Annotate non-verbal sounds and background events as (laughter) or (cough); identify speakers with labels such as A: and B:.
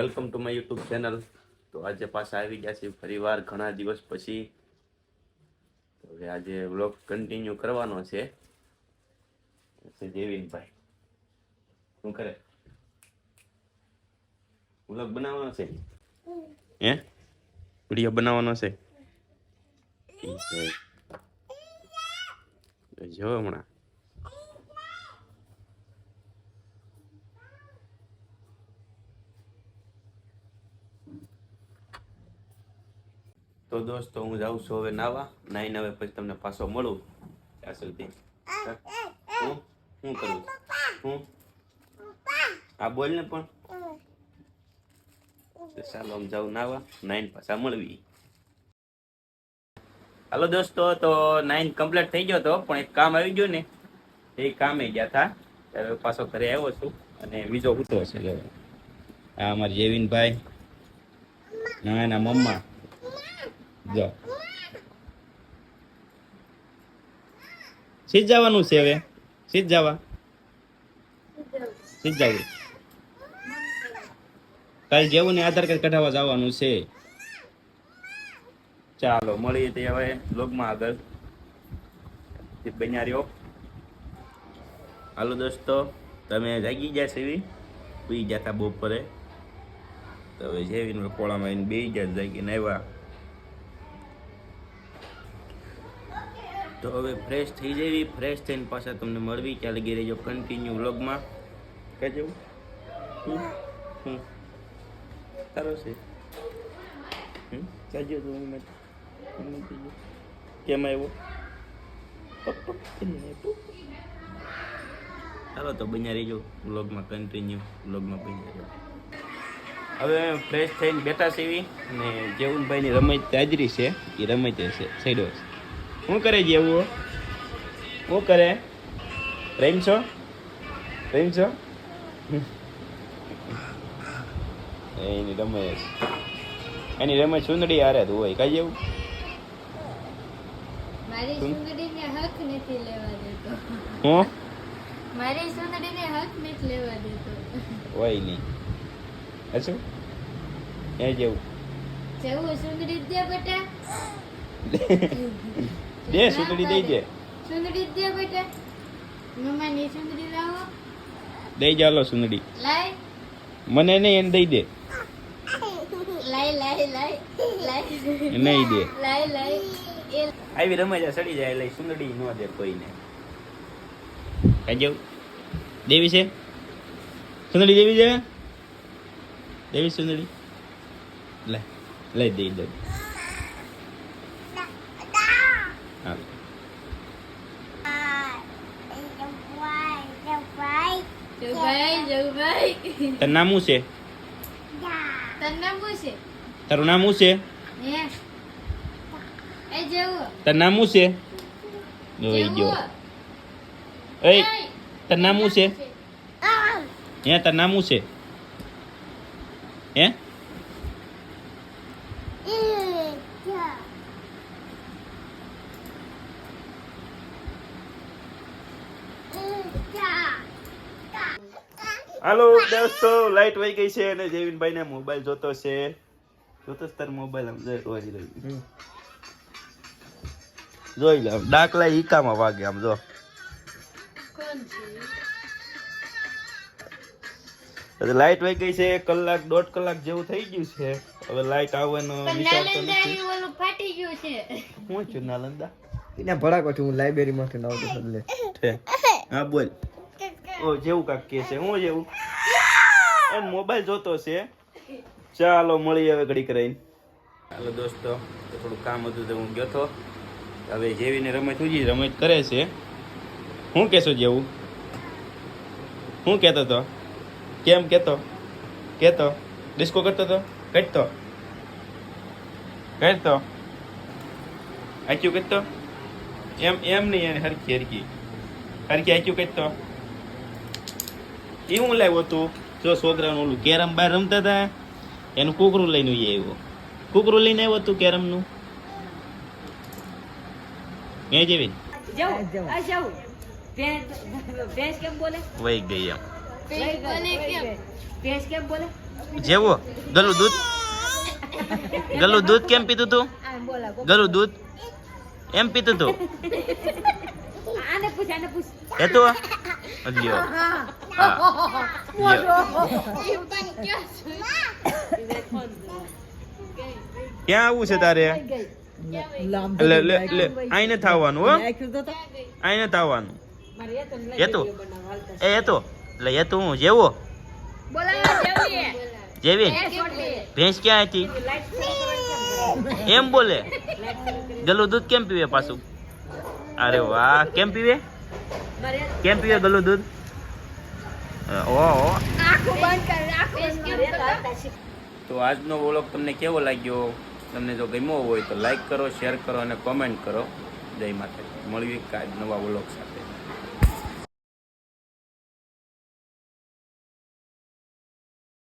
A: Welcome to my YouTube channel. તો આજે પાછા આવી ગયા છે ફરીવાર ઘણા દિવસ પછી. હવે આજે વ્લોગ કન્ટિન્યુ કરવાનો છે. જેવિનભાઈ શું કરે? વ્લોગ બનાવવાનો છે? હે? વીડિયો બનાવવાનો છે. જો હમણાં. તો દોસ્તો હું જાઉં છું હવે નાવા. નાઈને હવે પછી તમને પાછો મળું. ત્યાં સુધી. હું? શું કરું? હું? આ બોલ ને પણ. ચાલો આમ જાઉં નાવા. નાઈન પાછા મળવી. હાલો દોસ્તો તો નાઈન કમ્પ્લીટ થઈ ગયો તો પણ એક કામ આવી ગયું ને. એ કામે ગયા હતા ત્યારે પાછો ઘરે આવ્યો છું. અને બીજો ઉતરો છે. આ અમારા જેવિનભાઈ ના એના મમ્મા. જો. જવાનું છે હવે. સીધ જવા. સીધ જવું કાલ જેવું ને આધાર કાર્ડ કઢાવવા જવાનું છે. ચાલો, મળીએ તે હવે લોગમાં આગળ. બન્યા રહ્યો. હાલો દોસ્તો, તમે જાગી ગયા છે સુઈ ગયા હતા બપોરે. તો હવે જેવીને કોળામાં આવીને બે ગયા જાગીને આવ્યા. તો હવે ફ્રેશ થઈ જવી ફ્રેશ થઈને પાછા તમને મળવી. ત્યાં લગી રહેજો કન્ટિન્યુ વ્લોગમાં. કઈ જવું? હમ. સારો છે. ગયો તું ગયો? કેમ આવ્યો? ચાલો તો બન્યા રહીજો વ્લોગમાં કન્ટિન્યુ વ્લોગમાં બન્યા રહેજો. હવે ફ્રેશ થઈને બેઠા સેવી અને જેવુનભાઈની રમત તાજરી છે. એ રમત છે સાઈડો છે. શું કરે જેવું શું કરે? પ્રેમ છો? પ્રેમ છો? એની રમેશ એની રમેશ સુંદડી હારે તો હોય કઈ જેવું
B: મારી
A: શું?
B: સુંદરીને હક નથી લેવા દેતો.
A: હું?
B: મારી સુંદરીને હક નથી લેવા દેતો.
A: હોય નહીં. હશું એ જેવું
B: જવું સુંદરી દે બેટા. (laughs)
A: દે સુંદડી દઈ દે.
B: સુંદરી દે બેટા. મમ્માની સુંદરી લાવો.
A: દઈ જાલો સુંદડી
B: લાય.
A: મને નહીં એને દઈ દે.
B: લાય લાય લાય લાય.
A: નહીં દે.
B: લાય લાય.
A: આવી રમાઈ જાય સડી જાય એટલે સુંદડી ન દે કોઈને. કઈ જેવું દેવી છે? સુંદડી દેવી છે? દેવી સુંદડી લે લઈ દઈ દે. તારું નામ શું છે?
B: તને નામ છે?
A: તારું નામ શું છે? તારું નામ શું છે? જોઈ ગયો એ તારું નામ શું છે? હે તારું નામ શું છે? હે? હાલો દોસ્તો લાઈટ વહી ગઈ છે અને જેવિનભાઈ ને મોબાઈલ જોતો છે. જોતો છે તારો મોબાઈલ આમ જોઈ રહી જોઈ લે આમ ડાકલા ઈકામાં વાગે આમ જો.
B: કોણ છે
A: લાઈટ વહી ગઈ છે કલાક દોઢ કલાક જેવું થઈ ગયું છે. હવે લાઈટ આવવાનો વિચાર તો નથી.
B: ફાટી ગયું છે.
A: હું છું નાલંદા?
C: એને ભડાકો છું હું લાઇબ્રેરી માંથી આવતો એટલે.
A: છે. હા બોલ. જેવું કાક કે છે. હું જેવું? એમ મોબાઈલ જોતો છે. ચાલો મળી હવે ઘડી રહીને. હાલો દોસ્તો થોડું કામ હતું તો હું ગયો તો. હવે જેવીને રમત ઉજી રમત કરે છે. હું કહેશો જેવું? હું કહેતો તો? કેમ કહેતો? કહેતો? ડિસ્કો કરતો તો? કટતો કટતો આચ્યું કટતો એમ એમ નહીં, એને હરખી હરખી. હરખી આચ્યું કટતો એ હું લાવ્યો તું જો છોકરાનું ઓલું કેરમ બહાર રમતા હતા એનું કૂકરું લઈને એ આવ્યો. કૂકરું લઈને આવ્યો તું કેરમનું? એ જેવી વહી ગઈ એમ. જેવો? ગલું દૂધ? ગલું દૂધ કેમ પીતું તું? ગલું દૂધ? એમ પીતું તું?
B: આને પૂછ આને પૂછ.
A: એ તો લ્યો. (laughs) ક્યાં આવવું છે તારે? લે લે લે. આઈને થાવાનું હો. આઈને થાવાનું એ તો એ એ તો. એટલે એ તો હું જેવો. જેવી. ભેંસ ક્યાં હતી? એમ બોલે. ગલું દૂધ કેમ પીવે પાછું? અરે વાહ કેમ પીવે? કેમ પીવે ગલું દૂધ? ઓહો તો આજનો વ્લોગ તમને કેવો લાગ્યો? તમને જો ગમ્યો હોય તો લાઈક કરો શેર કરો અને કોમેન્ટ કરો. જય માતા મળીએ નવા વ્લોગ સાથે.